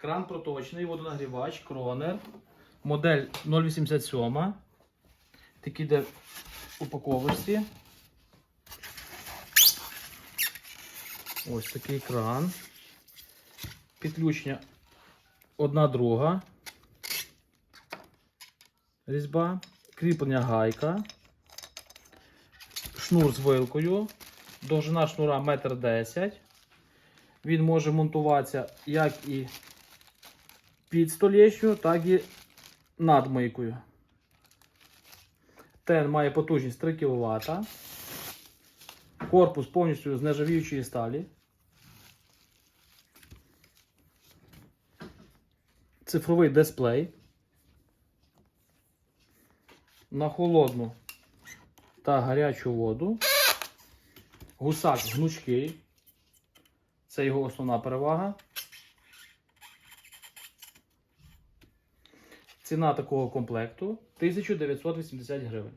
Кран проточний, водонагрівач, кронер. Модель 087. Такий йде в упаковочці. Ось такий кран. Підключення одна друга. Різьба. Кріплення гайка. Шнур з вилкою. Довжина шнура 1,10 м. Він може монтуватися як і під столєчню, так і над мийкою. Тен має потужність 3 кВт. Корпус повністю з нержавіючої сталі. Цифровий дисплей. На холодну та гарячу воду. Гусак гнучкий. Це його основна перевага. Ціна такого комплекту 1980 гривень.